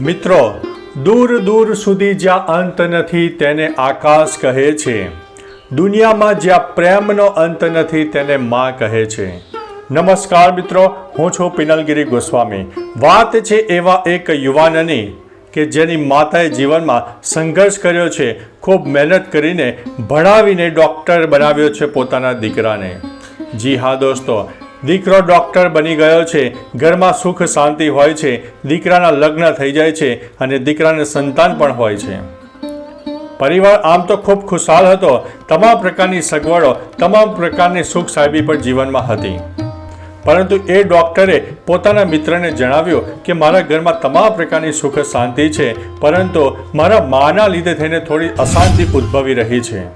મિત્રો, દૂર દૂર સુધી જ્યાં અંત નથી તેને આકાશ કહે છે. દુનિયામાં જ્યાં પ્રેમનો અંત નથી તેને માં કહે છે. નમસ્કાર મિત્રો, હું છું પિનલગીરી ગોસ્વામી. વાત છે એવા એક યુવાનની કે જેની માતાએ જીવનમાં સંઘર્ષ કર્યો છે, ખૂબ મહેનત કરીને ભણાવીને ડૉક્ટર બનાવ્યો છે પોતાના દીકરાને. જી હા દોસ્તો દીકરો ડૉક્ટર બની ગયો છે. ઘરમાં સુખ શાંતિ હોય છે. દીકરાના લગ્ન થઈ જાય છે અને દીકરાને સંતાન પણ હોય છે. પરિવાર આમ તો ખૂબ ખુશાલ હતો. તમામ પ્રકારની સગવડો, તમામ પ્રકારની સુખ સાહેબી પણ જીવનમાં હતી. પરંતુ એ ડૉક્ટરે પોતાના મિત્રને જણાવ્યું કે મારા ઘરમાં તમામ પ્રકારની સુખ શાંતિ છે, પરંતુ મારા માના લીધે થઈને થોડી અશાંતિ ઉદ્ભવી રહી છે.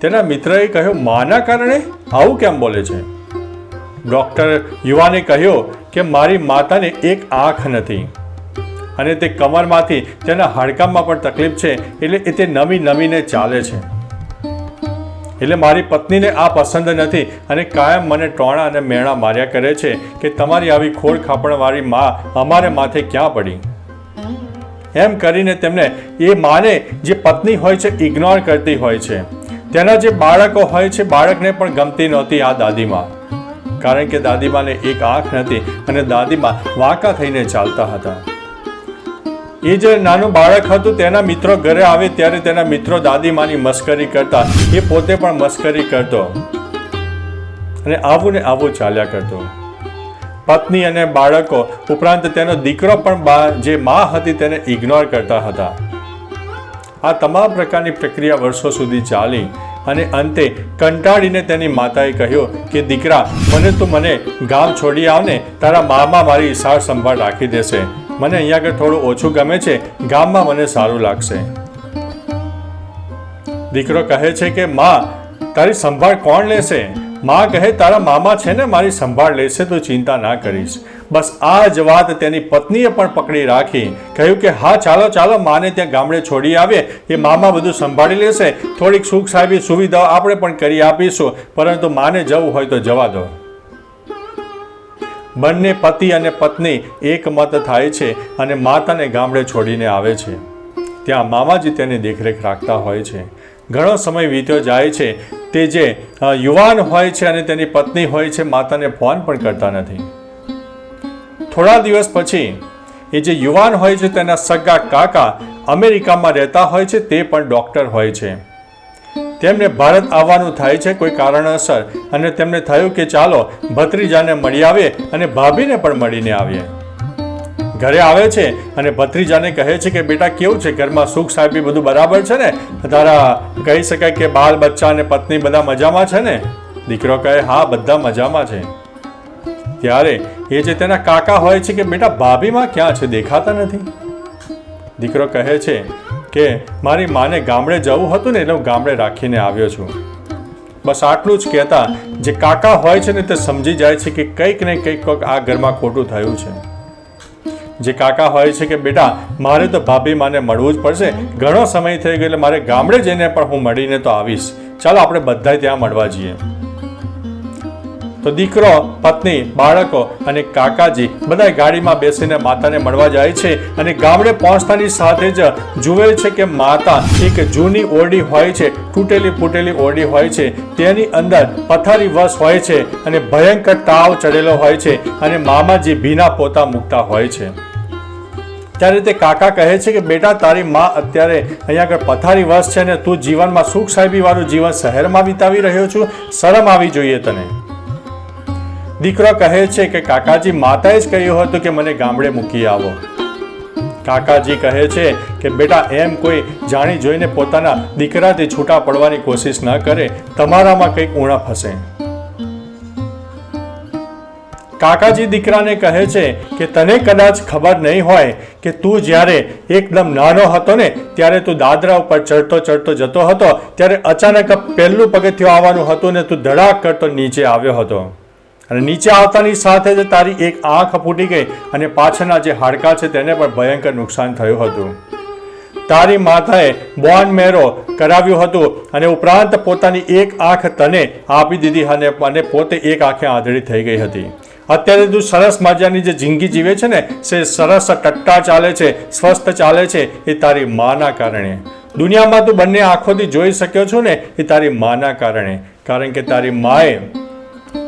તેના મિત્રએ કહ્યું, માના કારણે? આવું કેમ બોલે છે? ડૉક્ટર યુવાને કહ્યું કે મારી માતાને એક આંખ નથી. અને તે કમરમાંથી તેના હાડકામાં પણ તકલીફ છે, એટલે એ તે નમી નમીને ચાલે છે. એટલે મારી પત્નીને આ પસંદ નથી અને કાયમ મને ટોણા અને મેણા માર્યા કરે છે કે તમારી આવી ખોળ ખાપણવાળી માં અમારે માથે ક્યાં પડી? એમ કરીને તેમને એ માને જે પત્ની હોય છે ઇગ્નોર કરતી હોય છે. તેના જે બાળકો હોય છે, બાળકને પણ ગમતી નહોતી આ દાદીમાં. કારણ કે દાદીમાને એક આંખ નથી અને દાદીમા વાંકા થઈને ચાલતા હતા. એ જે નાનું બાળક હતું, તેના મિત્રો ઘરે આવે ત્યારે તેના મિત્રો દાદીમાની મસ્કરી કરતા, એ પોતે પણ મસ્કરી કરતો અને આવું ને આવું ચાલ્યા કરતો. પત્ની અને બાળકો ઉપરાંત તેનો દીકરો પણ બા, જે મા હતી તેને ઇગ્નોર કરતા હતા. આ તમામ પ્રકારની પ્રક્રિયા વર્ષો સુધી ચાલી અને અંતે કંટાળીને તેની માતાએ કહ્યું કે, દીકરા, મને તું મને ગામ છોડી આવને, તારા મામા મારી સાર સંભાળ રાખી દેશે. મને અહીંયા આગળ થોડું ઓછું ગમે છે, ગામમાં મને સારું લાગશે. દીકરો કહે છે કે, માં, તારી સંભાળ કોણ લેશે? માં કહે, તારા મામા છે ને, મારી સંભાળ લેશે તો ચિંતા ના કરીશ. બસ આ જ વાત તેની પત્નીએ પણ પકડી રાખી. કહ્યું કે, હા, ચાલો ચાલો, માને ત્યાં ગામડે છોડી આવે. એ મામા બધું સંભાળી લેશે. થોડીક સુખ સાહેબી સુવિધાઓ આપણે પણ કરી આપીશું. પરંતુ માને જવું હોય તો જવા દો. બંને પતિ અને પત્ની એકમત થાય છે અને માતાને ગામડે છોડીને આવે છે. ત્યાં મામાજી તેની દેખરેખ રાખતા હોય છે. ઘણો સમય વીત્યો જાય છે. તે જે યુવાન હોય છે અને તેની પત્ની હોય છે, માતાને ફોન પણ કરતા નથી. થોડા દિવસ પછી, એ જે યુવાન હોય છે, તેના સગા કાકા અમેરિકામાં રહેતા હોય છે, તે પણ ડૉક્ટર હોય છે. તેમને ભારત આવવાનું થાય છે કોઈ કારણસર અને તેમને થયું કે ચાલો ભત્રીજાને મળી આવીએ અને ભાભીને પણ મળીને આવીએ. ઘરે આવે છે અને ભત્રીજાને કહે છે કે, બેટા, કેવું છે? ઘરમાં સુખ સાહેબી બધું બરાબર છે ને? તારા કહી શકાય કે બાળ બચ્ચા અને પત્ની બધા મજામાં છે ને? દીકરો કહે, હા, બધા મજામાં છે. ત્યારે એ જે તેના કાકા હોય છે કે, બેટા, ભાભીમાં ક્યાં છે? દેખાતા નથી. દીકરો કહે છે કે, મારી માને ગામડે જવું હતું ને, એટલે હું ગામડે રાખીને આવ્યો છું. બસ આટલું જ કહેતા જે કાકા હોય છે ને, તે સમજી જાય છે કે કંઈક ને કંઈક આ ઘરમાં ખોટું થયું છે. જે કાકા હોય છે કે બેટા, મારે તો ભાભી માને મળવું જ પડશે. ઘણો સમય થઈ ગયો એટલે મારે ગામડે જઈને પણ હું મળીને તો આવીશ. ચાલો આપણે બધા ત્યાં મળવા જઈએ. તો દીકરો, પત્ની, બાળકો અને કાકાજી બધા ગાડીમાં બેસીને માતાને મળવા જાય છે અને ગામડે પહોંચતાની સાથે જ જુએ છે કે માતા એક જૂની ઓરડી હોય છે, તૂટેલી ફૂટેલી ઓરડી હોય છે. તેની અંદર પથારી વશ હોય છે અને ભયંકર તાવ ચડેલો હોય છે અને મામાજી ભીના પોતા મૂકતા હોય છે. ત્યારે તે કાકા કહે છે કે, બેટા, તારી માં અત્યારે અહીંયા આગળ પથારી વશ છે ને તું જીવનમાં સુખ સાહેબી વાળું જીવન શહેરમાં વિતાવી રહ્યો છું. શરમ આવી જોઈએ તને. દીકરો કહે છે કે કાકાજી, માતાએ જ કહ્યું હતું કે મને ગામડે મૂકી આવો. કાકાજી કહે છે કે, બેટા, એમ કોઈ જાણી જોઈને પોતાના દીકરાથી છૂટા પડવાની કોશિશ ન કરે, તમારામાં કંઈક ઉણપ હશે. કાકાજી દીકરાને કહે છે કે, તને કદાચ ખબર નહીં હોય કે તું જ્યારે એકદમ નાનો હતો ને, ત્યારે તું દાદરા ઉપર ચડતો ચડતો જતો હતો, ત્યારે અચાનક પહેલું પગથિયું આવવાનું હતું ને, તું ધડાક કરતો નીચે આવ્યો હતો. અને નીચે આવતાની સાથે જ તારી એક આંખ ફૂટી ગઈ અને પાછળના જે હાડકાં છે તેને પણ ભયંકર નુકસાન થયું હતું. તારી માતાએ બોન મેરો કરાવ્યું હતું અને ઉપરાંત પોતાની એક આંખ તને આપી દીધી અને અને પોતે એક આંખે આંધળી થઈ ગઈ હતી. અત્યારે તું સરસ મજાની જે જિંદગી જીવે છે ને તે સરસ ટટ્ટા ચાલે છે, સ્વસ્થ ચાલે છે, એ તારી માના કારણે. દુનિયામાં તું બંને આંખોથી જોઈ શક્યો છો ને, એ તારી માના કારણે. કારણ કે તારી માએ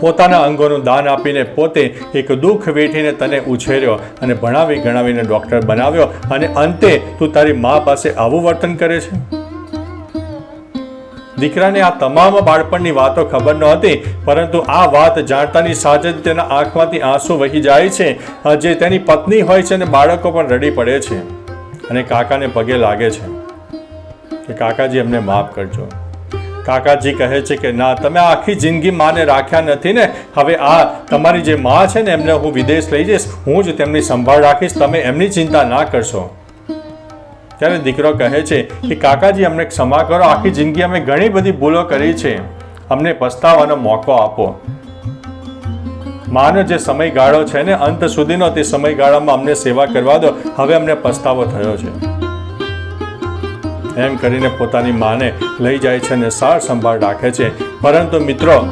પોતાના અંગોનું દાન આપીને પોતે એક દુઃખ વેઠીને તને ઉછેર્યો અને ભણાવી ગણાવીને ડૉક્ટર બનાવ્યો અને અંતે તું તારી મા પાસે આવું વર્તન કરે છે? દીકરાને આ તમામ બાળપણની વાતો ખબર નહોતી, પરંતુ આ વાત જાણતાની સાથે જ તેના આંખમાંથી આંસુ વહી જાય છે જે તેની પત્ની હોય છે અને બાળકો પણ રડી પડે છે અને કાકાને પગે લાગે છે. કે કાકાજી, અમને માફ કરજો. કાકાજી કહે છે કે, ના, તમે આખી જિંદગી માને રાખ્યા નથી ને. હવે આ તમારી જે માં છે ને, એમને હું વિદેશ લઈ જઈશ. હું જ તેમની સંભાળ રાખીશ. તમે એમની ચિંતા ના કરશો. ત્યારે દીકરો કહે છે કે, કાકાજી, અમને ક્ષમા કરો. આખી જિંદગી અમે ઘણી બધી ભૂલો કરી છે. અમને પસ્તાવાનો મોકો આપો. માનો જે સમયગાળો છે ને, અંત સુધીનો તે સમયગાળામાં અમને સેવા કરવા દો. હવે અમને પસ્તાવો થયો છે. એમ કરીને પોતાની માને લઈ જાય છે અને સાર સંભાળ રાખે છે. પરંતુ મિત્રો,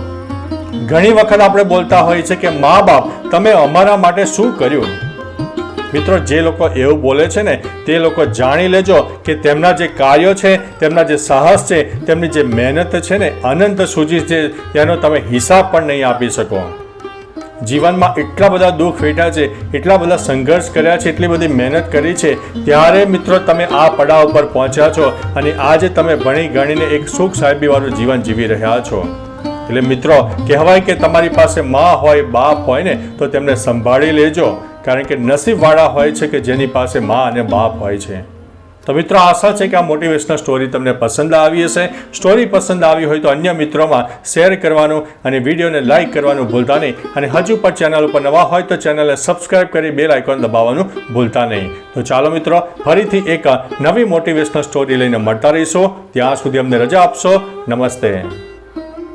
ઘણી વખત આપણે બોલતા હોઈએ છીએ કે, મા બાપ, તમે અમારા માટે શું કર્યું? મિત્રો, જે લોકો એવું બોલે છે ને, તે લોકો જાણી લેજો કે તેમના જે કાર્યો છે, તેમના જે સાહસ છે, તેમની જે મહેનત છે ને, અનંત સૂજી છે, તેનો તમે હિસાબ પણ નહીં આપી શકો. જીવનમાં એટલા બધા દુઃખ વેઠ્યા છે, એટલા બધા સંઘર્ષ કર્યા છે, એટલી બધી મહેનત કરી છે, ત્યારે મિત્રો તમે આ પડાવ પર પહોંચ્યા છો અને આજે તમે ભણી ગણીને એક સુખ સાહેબીવાળું જીવન જીવી રહ્યા છો. એટલે મિત્રો, કહેવાય કે તમારી પાસે માં હોય, બાપ હોય ને, તો તેમને સંભાળી લેજો. કારણ કે નસીબવાળા હોય છે કે જેની પાસે માં અને બાપ હોય છે. તો મિત્રો આશા છે કે આ મોટિવેશનલ સ્ટોરી તમને પસંદ આવી હશે. સ્ટોરી પસંદ આવી હોય તો અન્ય મિત્રોમાં શેર કરવાનું અને વિડીયોને લાઇક કરવાનું ભૂલતા નહીં. અને હજુ પણ ચેનલ ઉપર નવા હોય તો ચેનલને સબસ્ક્રાઇબ કરી બેલ આઇકોન દબાવવાનું ભૂલતા નહીં. તો ચાલો મિત્રો, ફરીથી એક નવી મોટિવેશનલ સ્ટોરી લઈને મળતા રહીશું. ત્યાં સુધી અમને રજા આપશો. નમસ્તે.